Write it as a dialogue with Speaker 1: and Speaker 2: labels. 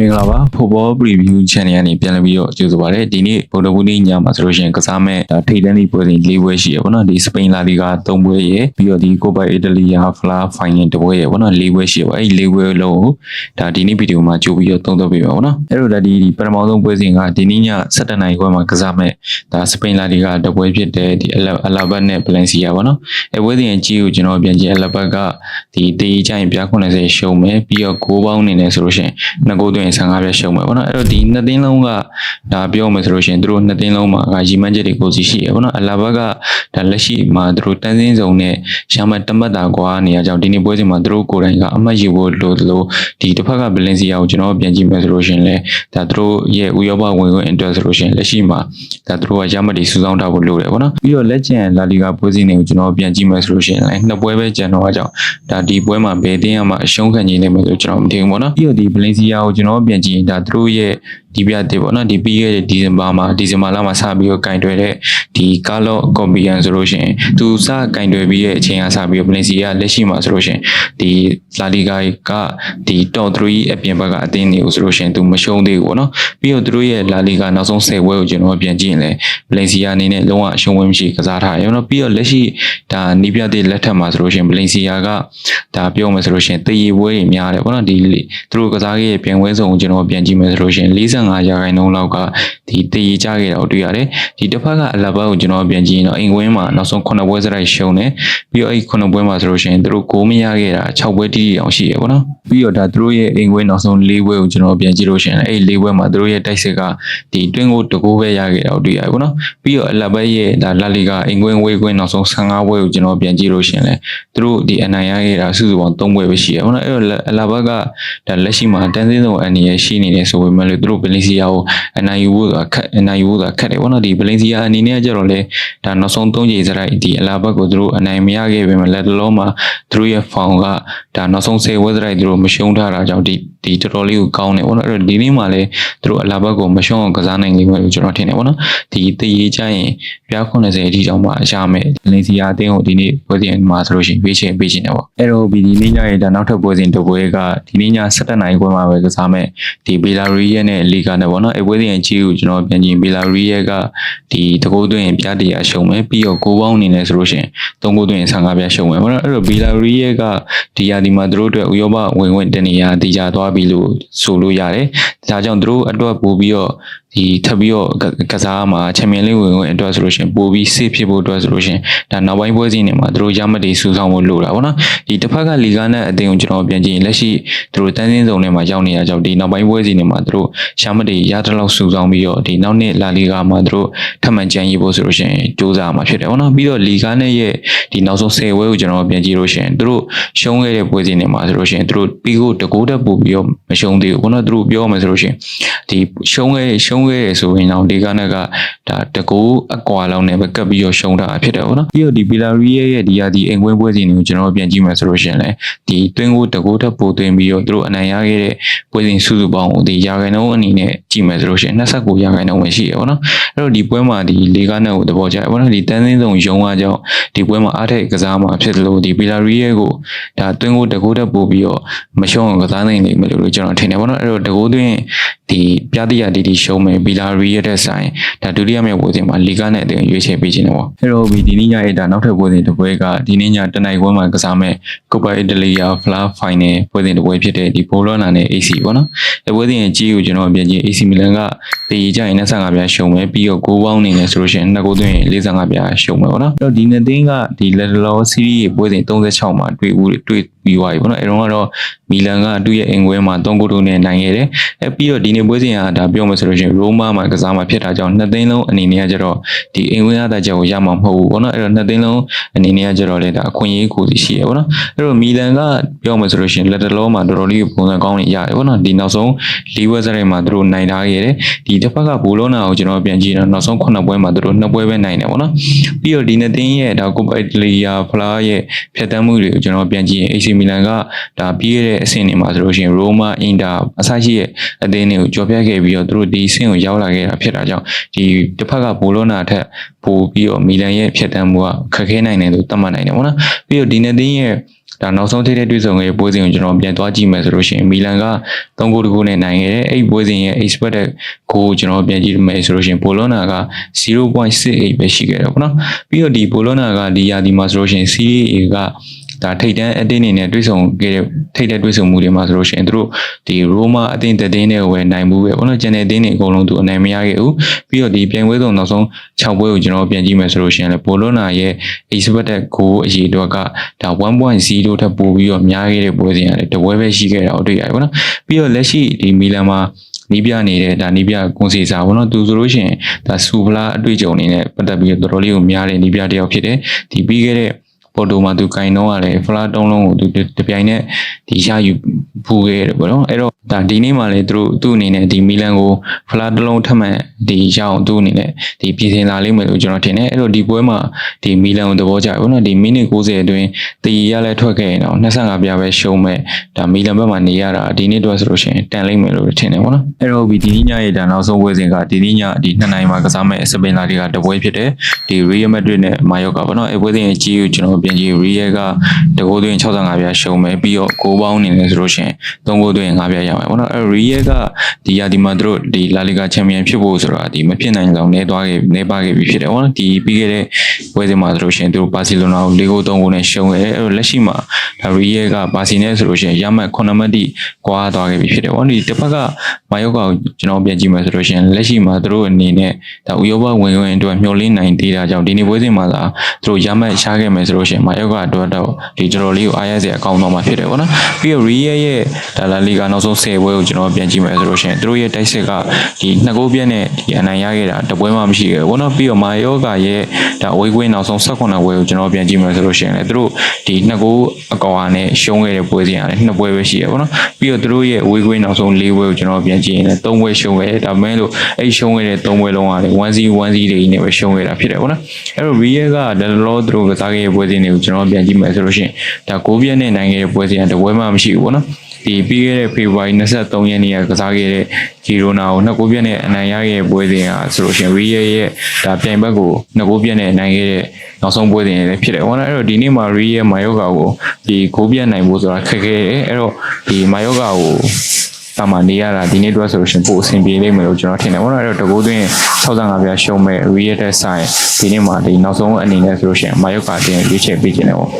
Speaker 1: မင်္ဂလာပါ Football Preview Channel ကနေပြန်လည်ပြီးတော့ကြိုဆိုပါရစေဒီနေ့ဗုဒ္ဓဘူးနေ့ညမှာဆိုလို့ရှိရင်ကစားမဲ့ဒါထိပ်တန်းဒီပွဲစဉ်၄ပွဲရှိရပါတော့ဒီစပိန်လာလီဂါ၃ပွဲရယ်ပြီးတော့ဒီကိုပိုင်အီတလီယာဖလားဖိုင်နယ်တစ်ပွဲရယ်ပေါ့နော်၄ပွဲရှိရပါအဲ့ဒီ၄ပွဲလုံးကိုဒါဒီနေ့ဗီဒီယိုမှာကြိုပြီးတော့သုံးသပ်ပေးပါပေါ့နော်အဲ့တော့ဒါဒီဒီပထမဆုံးပွဲစဉ်ကဒီနေ့ည7:00နာရီခွဲမှာကစားမဲ့ဒါစပိန်လာလီဂါတစ်ပွဲဖြစ်တဲ့ဒီအလာဘတ်နဲ့ဗလန်စီယာပေါ့နော်အဲ့ပွဲစဉ်အကြီးကိုကျွန်တော်ပြန်ကြည့်အလာဘတ်ကဒီတေးချိုင်ပြ90ရှုံမယ်ပြီးတော့6ပေါင်းနေနေဆိုလို့ရှိရင်နှစ်ကိုသွင်း15ပြရှုံမယ်ပေါ့နော်အဲ့တော့ဒီနှစ်သင်းလုံးကဒါပြောမယ်ဆိုလို့ရှိရင်သူတို့နှစ်သင်းလုံးမှာကရီမန်းချက်တွေကိုစီရှိရပေါ့နော်အလာဘတ်ကဒါလက်ရှိမှာသူတို့တန်းစင်းစုံနဲ့ရှာမတ်တမတ်တာကွာနေရကြောင်းဒီနေ့ပွဲစဉ်မှာသူတို့ကိုယ်တိုင်ကအမှတ်ယူဖို့လိုသလိုဒီတစ်ဖက်ကဘလင်စီယာကိုကျွန်တော်ပြန်ကြည့်မယ်ဆိုလို့ရှိရင်လည်းဒါသူတို့ရဲ့ဥရောပဝင်ဝင်အတွက်ဆိုလို့ရှိရင်လက်ရှိမှာဒါသူတို့ကရမတ်တွေစူးစောင်းထားဖို့လိုတယ်ပေါ့နော်ပြီးတော့လက်ကျန်လာလီဂါပွဲစဉ်တွေကိုကျွန်တော်ပြန်ကြည့်မယ်ဆိုလို့ရှိရင်လည်းနှစ်ပွဲပဲကျန်တော့အကြောင်းဒါဒီပွဲမှာဘယ်တင်းရမှာအရှုံးခံနေလိမ့်မယ်လို့ကျွန်တော်မထင်ဘူးပေါ့နော်ပြီးတော့ဒီဘလင်စီယာကိုကျွန်တော်ပြန်ကြည့်ရင်ဒါသူတို့ရဲ့ဒီပြတဲ့ပေါ့နော်ဒီပြီးခဲ့တဲ့ဒီဇင်ဘာမှာဒီဇင်ဘာလမှာစပြီးတော့ကင်တွယ်တဲ့ဒီကာလော့ကော်ပီယန်ဆိုလို့ရှိရင်သူစကင်တွယ်ပြီးရဲ့အချိန်ကစပြီးတော့ဘလင်စီယာလက်ရှိမှာဆိုလို့ရှိရင်ဒီလာလီဂါကဒီ top 3အပြင်ဘက်ကအသင်းတွေကိုဆိုလို့ရှိရင်သူမရှုံးသေးဘူးပေါ့နော်ပြီးတော့သူတို့ရဲ့လာလီဂါနောက်ဆုံး10ပွဲကိုကျွန်တော်ပြန်ကြည့်ရင်လည်းဘလင်စီယာအနေနဲ့လုံးဝအရှုံးဝဲမရှိကစားထားတယ်နော်ပြီးတော့လက်ရှိဒါနီးပြတဲ့လက်ထက်မှာဆိုလို့ရှိရင်ဘလင်စီယာကဒါပြောမယ်ဆိုလို့ရှိရင်တည်ရပွဲတွေများတယ်ပေါ့နော်ဒီသူတို့ကစားခဲ့ရဲ့ပြန်ပွဲစုံကိုကျွန်တော်ပြန်ကြည့်မယ်ဆိုလို့ရှိရင်45ရာခိုင်နှုန်းလောက်ကဒီတည်ရကြခဲ့တာကိုတွေ့ရတယ်ဒီတစ်ဖက်ကအလဘတ်ကိုကျွန်တော်ပြန်ကြည့်ရင်တော့အင်ကွင်းမှာနောက်ဆုံး9ပွဲစရိုက်ရှုံးတယ်ပြီးတော့အဲ့9ပွဲမှာဆိုလို့ရှိရင်သူတို့6မရခဲ့တာ6ပွဲတိတိအောင်ရှိရပေါ့နော်ပြီးတော့ဒါသူတို့ရဲ့အင်ကွင်းနောက်ဆုံး4ပွဲကိုကျွန်တော်ပြန်ကြည့်လို့ရှိရင်အဲ့4ပွဲမှာသူတို့ရဲ့တိုက်စစ်ကဒီတွင်းကိုတကူပဲရခဲ့တာကိုတွေ့ရတယ်ပေါ့နော်ပြီးတော့အလဘတ်ရဲ့ဒါလာလီဂါအင်ကွင်းဝေးကွင်းနောက်ဆုံး15ပွဲကိုကျွန်တော်ပြန်ကြည့်လို့ရှိရင်လည်းသူတို့ဒီအနိုင်ရခဲ့တာစုစုပေါင်း3ပွဲပဲရှိရပေါ့နော်အဲ့တော့အလဘတ်ကဒါလက်ရှိမှာတန်းစင်းဆုံးအနေနဲ့ရှိနေတယ်ဆိုပေမဲ့လို့သူတို့ဘလင်စီယာကိုအနိုင်ယူဖို့ခက်အနိုင်ယူဖို့ခက်တယ်ပေါ့နော်ဒီဘလင်စီယာအနေနဲ့ကြတော့လေဒါနောက်ဆုံး3ချိန်စရိုက်ဒီအလာဘတ်ကိုသူတို့အနိုင်မရခဲ့ပေမဲ့လက်တလုံးမှာသူတို့ရဲ့ဖောင်ကဒါနောက်ဆုံး10ဝက်စရိုက်သူတို့မရှုံးထားတာကြောင့်ဒီဒီတော်တော်လေးကိုကောင်းတယ်ပေါ့နော်အဲ့တော့ဒီနေ့မှလည်းသူတို့အလာဘတ်ကိုမရှုံးအောင်ကစားနိုင်လိမ့်မယ်လို့ကျွန်တော်ထင်တယ်ပေါ့နော်ဒီတည်ရေးချရင်ပြား90အထိတောင်မှရမယ်ဘလင်စီယာအသင်းကိုဒီနေ့ပွဲစဉ်မှာဆိုလို့ရှိရင်ပေးချင်ပေးချင်တယ်ပေါ့အဲ့တော့ဒီနေ့ညရဲ့ဒါနောက်ထပ်ပွဲစဉ်တစ်ပွဲကဒီနေ့ည7:00နာရီခွဲမှာပဲကစားမယ်ဒီဘေလာရီရဲ့နဲ့လီဂါနဲ့ပေါ့နော်အဲ့ပွဲစဉ်အကြီးကိုကျွန်တော်ပြန်ကြည့်ဘေလာရီရဲ့ကဒီတကိုးသွင်းပြားတရားရှုံမယ်ပြီးတော့ကိုပေါင်းအနေနဲ့ဆိုလို့ရှိရင်သုံးကိုးသွင်း15ပြားရှုံမယ်ပေါ့နော်အဲ့တော့ဘေလာရီရဲ့ကဒီယာဒီမှာသူတို့အတွက်ဥရောပဝင်ဝင်တနေရာတည်ကြသွားပြီလို့ဆိုလို့ရတယ်ဒါကြောင့်သူတို့အတွက်ပို့ပြီးတော့ဒီထပ်ပြီးတော့ကစားမှာချန်ပီယံလိဝင်ဝင်အတွက်ဆိုလို့ရှိရင်ပိုပြီး safe ဖြစ်ဖို့အတွက်ဆိုလို့ရှိရင်ဒါနောက်ပိုင်းပွဲစဉ်တွေမှာသူတို့ရမတ်တွေစူးစောင်းဖို့လိုတာပေါ့နော်ဒီတစ်ဖက်ကလီဂါနဲ့အသင်းကိုကျွန်တော်ပြန်ကြည့်ရင်လက်ရှိသူတို့တန်းစင်းစုံထဲမှာရောက်နေရကြောင့်ဒီနောက်ပိုင်းပွဲစဉ်တွေမှာသူတို့ရမတ်တွေရတဲ့လောက်စူးစောင်းပြီးတော့ဒီနောက်နှစ်လာလီဂါမှာသူတို့ထပ်မံကြံရည်ဖို့ဆိုလို့ရှိရင်စူးစမ်းမှာဖြစ်တယ်ပေါ့နော်ပြီးတော့လီဂါနဲ့ရဲ့ဒီနောက်ဆုံး10ဝဲကိုကျွန်တော်ပြန်ကြည့်လို့ရှိရင်သူတို့ရှုံးခဲ့တဲ့ပွဲစဉ်တွေမှာဆိုလို့ရှိရင်သူတို့ပြီးကိုတကိုးတက်ပို့ပြီးတော့မရှုံးသေးဘူးပေါ့နော်သူတို့ပြောမယ်ဆိုလို့ရှိရင်ဒီရှုံးခဲ့ရှုံးခဲ့ဆိုရင်တော့ဒီကနကဒါတကူအကွာလောက်နဲ့ပဲကပ်ပြီးတော့ရှုံးတာဖြစ်တယ်ပေါ့နော်ပြီးတော့ဒီဘီလာရီရဲ့ဒီဟာဒီအိမ်ကွင်းပွဲစဉ်တွေကိုကျွန်တော်ပြန်ကြည့်မယ်ဆိုလို့ရှိရင်လည်းဒီတွင်းကိုတကူထပ်ပိုသွင်းပြီးတော့သူတို့အနိုင်ရခဲ့တဲ့ပွဲစဉ်စုစုပေါင်းကိုဒီရာခိုင်နှုန်းအနေနဲ့ကြည့်မယ်ဆိုလို့ရှိရင်29ရာခိုင်နှုန်းပဲရှိရပေါ့နော်အဲ့တော့ဒီပွဲမှာဒီလေကားနဲ့ကိုသဘောကျတယ်ပေါ့နော်ဒီတန်းစင်းစုံယုံအားကြောင့်ဒီပွဲမှာအားထက်ကစားမှာဖြစ်တယ်လို့ဒီဘီလာရီရဲ့ကိုဒါတွင်းကိုတကူထပ်ပိုပြီးတော့မရှုံးအောင်ကစားနိုင်လိမ့်မယ်လို့ကျွန်တော်ထင်တယ်ပေါ့နော်အဲ့တော့တကူသွင်းဒီပြတိရတီတီရှုံးမယ်ဘီလာရီရဲ့တဲ့ဆိုင်ဒါဒုတိယမြောက်ပွဲစဉ်မှာလီဂါနဲ့အတင်ရွေးချယ်ပေးခြင်းတော့အဲ့တော့ဒီနေ့ညရဲ့ဒါနောက်ထပ်ပွဲစဉ်တစ်ပွဲကဒီနေ့ညတနင်္ဂနွေပွဲမှာကစားမဲ့ကိုပါအီတလီယာဖလားဖိုင်နယ်ပွဲစဉ်တစ်ပွဲဖြစ်တဲ့ဒီဘိုလောနာနဲ့ AC ပေါ့နော်အဲ့ပွဲစဉ်ရဲ့ကြီးကိုကျွန်တော်ပြန်ကြည့် AC မီလန်ကတည်ကြရင်25ပြားရှုံမယ်ပြီးတော့6ပေါင်းနေနေဆိုလို့ရှိရင်နှစ်ကိုသွင်း45ပြားရှုံမယ်ပေါ့နော်အဲ့တော့ဒီနှစ်သင်းကဒီလက်လောစီးရီးရဲ့ပွဲစဉ်36မှာတွေ့ဦးတွေ့ ပြီးသွားပြီပေါ့နော်အဲ့တော့ကတော့မီလန်ကသူ့ရဲ့အင်ကွဲမှာ3ဂိုးတိုးနဲ့နိုင်ခဲ့တယ်အဲ့ပြီးတော့ဒီနေ့ပွဲစဉ်ကဒါပြောမယ်ဆိုလို့ရှိရင်ရိုမာမှာကစားမှာဖြစ်တာကြောင့်နှစ်သိန်းလုံးအနေနဲ့ကကျတော့ဒီအင်ကွဲအသာချက်ကိုရမှာမဟုတ်ဘူးပေါ့နော်အဲ့တော့နှစ်သိန်းလုံးအနေနဲ့ကကျတော့လေဒါအခွင့်အရေးကိုရှိရပေါ့နော်အဲ့တော့မီလန်ကပြောမယ်ဆိုလို့ရှိရင်လက်တလုံးမှာတော်တော်လေးပုံစံကောင်းနေရတယ်ပေါ့နော်ဒီနောက်ဆုံး၄ပွဲစရိုက်မှာသူတို့နိုင်ထားခဲ့တယ်ဒီတစ်ဖက်ကဘူလောနာကိုကျွန်တော်ပြန်ကြည့်တော့နောက်ဆုံး9ပွဲမှာသူတို့2ပွဲပဲနိုင်တယ်ပေါ့နော်ပြီးတော့ဒီနှစ်သိန်းရဲ့ဒါကိုပိုက်တလီယာဖလားရဲ့ဖြတ်တန်းမှုတွေကိုကျွန်တော်ပြန်ကြည့်ရင် AC မီလန်ကဒါပြီးရတဲ့အဆင့်တွေမှာဆိုလို့ရှိရင်ရိုမာအင်တာအစရှိရဲ့အသင်းတွေကိုကြော်ပြခဲ့ပြီးတော့သူတို့ဒီအဆင့်ကိုရောက်လာခဲ့တာဖြစ်တာကြောင့်ဒီတစ်ဖက်ကဘူလောနာထက်ပိုပြီးတော့မီလန်ရဲ့ဖြတ်တန်းမှုကခက်ခဲနိုင်တယ်လို့သတ်မှတ်နိုင်တယ်ပေါ့နော်ပြီးတော့ဒီနှစ်သင်းရဲ့ဒါနောက်ဆုံးထိတဲ့တွေ့ဆုံခဲ့တဲ့ပွဲစဉ်ကိုကျွန်တော်ပြန်သွားကြည့်မယ်ဆိုလို့ရှိရင်မီလန်က3ဂိုးတကူနဲ့နိုင်ခဲ့တယ်အဲ့ဒီပွဲစဉ်ရဲ့ expected goal ကိုကျွန်တော်ပြန်ကြည့်မယ်ဆိုလို့ရှိရင်ပိုလိုနာက0.68ပဲရှိခဲ့တယ်ပေါ့နော်ပြီးတော့ဒီပိုလိုနာကဒီယာဒီမှာဆိုလို့ရှိရင် Serie A က ဒါထိတ်တန်းအတင်းအနေနဲ့တွေ့ဆုံခဲ့တဲ့ထိတ်တဲ့တွေ့ဆုံမှုတွေမှာဆိုလို့ရှိရင်သူတို့ဒီရိုမာအတင်းတည်င်းနဲ့ဝယ်နိုင်မှုပဲဘောနော်ကျန်တဲ့အတင်းတွေအကုန်လုံးသူအနိုင်မရခဲ့ဘူးပြီးတော့ဒီပြိုင်ပွဲဆုံးနောက်ဆုံး6ပွဲကိုကျွန်တော်ပြန်ကြည့်မယ်ဆိုလို့ရှိရင်လည်းပိုလိုနာရဲ့ expected goal အရေးအတွက်ကဒါ1.0ထပ်ပိုပြီးတော့များခဲ့တဲ့ပွဲစဉ်ရတယ်တပွဲပဲရှိခဲ့တာကိုတွေ့ရတယ်ဘောနော်ပြီးတော့လက်ရှိဒီမီလန်မှာနီးပြနေတဲ့ဒါနီးပြကွန်စီစာဘောနော်သူဆိုလို့ရှိရင်ဒါစူပလာအတွေ့အကြုံအနေနဲ့ပတ်သက်ပြီးတော့တော်တော်လေးကိုများတဲ့နီးပြတစ်ယောက်ဖြစ်တယ်ဒီပြီးခဲ့တဲ့ ပေါ်တိုမှာသူကင်တော့ရတယ်ဖလားတုံးလုံးကိုသူတပြိုင်နက်ဒီရယူဖူးခဲ့တယ်ပေါ့နော်အဲ့တော့ဒါဒီနေ့မှလည်းသူတို့သူ့အနေနဲ့ဒီမီလန်ကိုဖလားတစ်လုံးထပ်မံဒီရအောင်သူ့အနေနဲ့ဒီပြည်စင်လာလိမ့်မယ်လို့ကျွန်တော်ထင်တယ်အဲ့တော့ဒီပွဲမှာဒီမီလန်ကိုသဘောကျတယ်ပေါ့နော်ဒီမိနစ်60အတွင်းတီရလည်းထွက်ခဲ့ရင်တော့25ပြားပဲရှုံးမဲ့ဒါမီလန်ဘက်မှာနေရတာဒီနေ့တော့ဆိုလို့ရှိရင်တန်လိမ့်မယ်လို့ထင်တယ်ပေါ့နော်အဲ့တော့ဒီနေ့ညရဲ့ဒါနောက်ဆုံးပွဲစဉ်ကဒီနေ့ညဒီ2နိုင်မှာကစားမဲ့စပိန်လာတွေကတပွဲဖြစ်တယ်ဒီ Real Madrid နဲ့ Mallorca ပေါ့နော်အဲ့ပွဲစဉ်ရဲ့ကြီးကိုကျွန်တော်ပြန်ကြည့် Real ကတကိုးသွင်း65ပြားရှုံးမယ်ပြီးတော့ကိုးပေါင်းနေတယ်ဆိုလို့ရှိရင်3ကိုးသွင်း5ပြားရမယ်ပေါ့နော်အဲ့ Real က ဒီရာဒီမှာသူတို့ဒီ La Liga Champion ဖြစ်ဖို့ဆိုတာဒီမဖြစ်နိုင်အောင်နေသွားခဲ့နေပါခဲ့ပြီဖြစ်တယ်ပေါ့နော်ဒီပြီးခဲ့တဲ့ပွဲစဉ်မှာဆိုလို့ရှိရင်သူတို့ဘာစီလိုနာကို၄ကိုး3ကိုးနဲ့ရှုံးခဲ့တယ်အဲ့တော့လက်ရှိမှာဒါ Real ကဘာစီနဲ့ဆိုလို့ရှိရင်ရမှတ်9မှတ်တိကွာသွားခဲ့ပြီဖြစ်တယ်ပေါ့နော်ဒီတစ်ဖက်ကမာယောကာကိုကျွန်တော်ပြန်ကြည့်မယ်ဆိုလို့ရှိရင်လက်ရှိမှာသူတို့အနေနဲ့ဒါဥရောပဝင်ဝင်အတွက်မျှော်လင့်နိုင်သေးတာကြောင့်ဒီနေ့ပွဲစဉ်မှာသာသူတို့ရမှတ်ရှားခဲ့မယ်ဆိုလို့ရှိရင်မာယောကာအတွက်တော့ဒီတော်တော်လေးကိုအားရစရာအကောင်းတော့မှာဖြစ်တယ်ပေါ့နော်ပြီးတော့ Real ရဲ့ဒါလာလီဂါနောက်ဆုံး10ပွဲကိုကျွန်တော်ပြန်ကြည့်မယ်ဆိုလို့ရှိရင်သူတို့ရဲ့ တိုက်စစ်ကဒီနှစ်ဂိုးပြည့်နဲ့ဒီအနိုင်ရခဲ့တာတပွဲမှမရှိခဲ့ဘူးပေါ့နော်ပြီးတော့မာယောကာရဲ့ဒါဝေးကွင်းနောက်ဆုံး18ပွဲကိုကျွန်တော်ပြန်ကြည့်မယ်ဆိုလို့ရှိရင်လည်းသူတို့ဒီနှစ်ဂိုးအကောင်အားနဲ့ရှုံးခဲ့တဲ့ပွဲစဉ်ရတယ်နှစ်ပွဲပဲရှိရပေါ့နော်ပြီးတော့သူတို့ရဲ့ဝေးကွင်းနောက်ဆုံး၄ပွဲကိုကျွန်တော်ပြန်ကြည့်ရင်လည်း၃ပွဲရှုံးခဲ့တယ်ဒါပေမဲ့လို့အဲ့ရှုံးခဲ့တဲ့၃ပွဲလုံးကလည်း1-0 1-0တွေနဲ့ပဲရှုံးခဲ့တာဖြစ်တယ်ပေါ့နော်အဲ့တော့ Real ကဒလလောသူတို့ကစားခဲ့တဲ့ပွဲစဉ်တွေကိုကျွန်တော်ပြန်ကြည့်မယ်ဆိုလို့ရှိရင်ဒါ9ပြည့်နဲ့နိုင်ခဲ့တဲ့ပွဲစဉ်ကတပွဲမှမရှိဘူးပေါ့နော် ဒီပြီးခဲ့တဲ့ဖေဖော်ဝါရီ23ရက်နေ့ကကစားခဲ့တဲ့ဂျီရိုနာကိုနှစ်ကိုပြည့်နဲ့အနိုင်ရခဲ့တဲ့ပွဲစဉ်ကဆိုလို့ရှိရင် Real ရဲ့ဒါပြိုင်ဘက်ကိုနှစ်ကိုပြည့်နဲ့နိုင်ခဲ့တဲ့နောက်ဆုံးပွဲစဉ်လည်းဖြစ်တယ်။ဟောနော်အဲ့တော့ဒီနေ့မှာ Real မာယောဂါကိုဒီကိုပြည့်နိုင်ဖို့ဆိုတာခက်ခဲတယ်။အဲ့တော့ဒီမာယောဂါကိုတာမနေရတာဒီနေ့အတွက်ဆိုလို့ရှိရင်ပို့အဆင်ပြေလိမ့်မယ်လို့ကျွန်တော်ထင်တယ်ပေါ့နော်အဲ့တော့တကူသွင်း65ပြားရှုံးမဲ့ Real တဲ့ဆိုင်ဒီနေ့မှာဒီနောက်ဆုံးအနေနဲ့ဆိုလို့ရှိရင်မာယောဂါတင်ရွေးချယ်ပေးခြင်းတယ်ပေါ့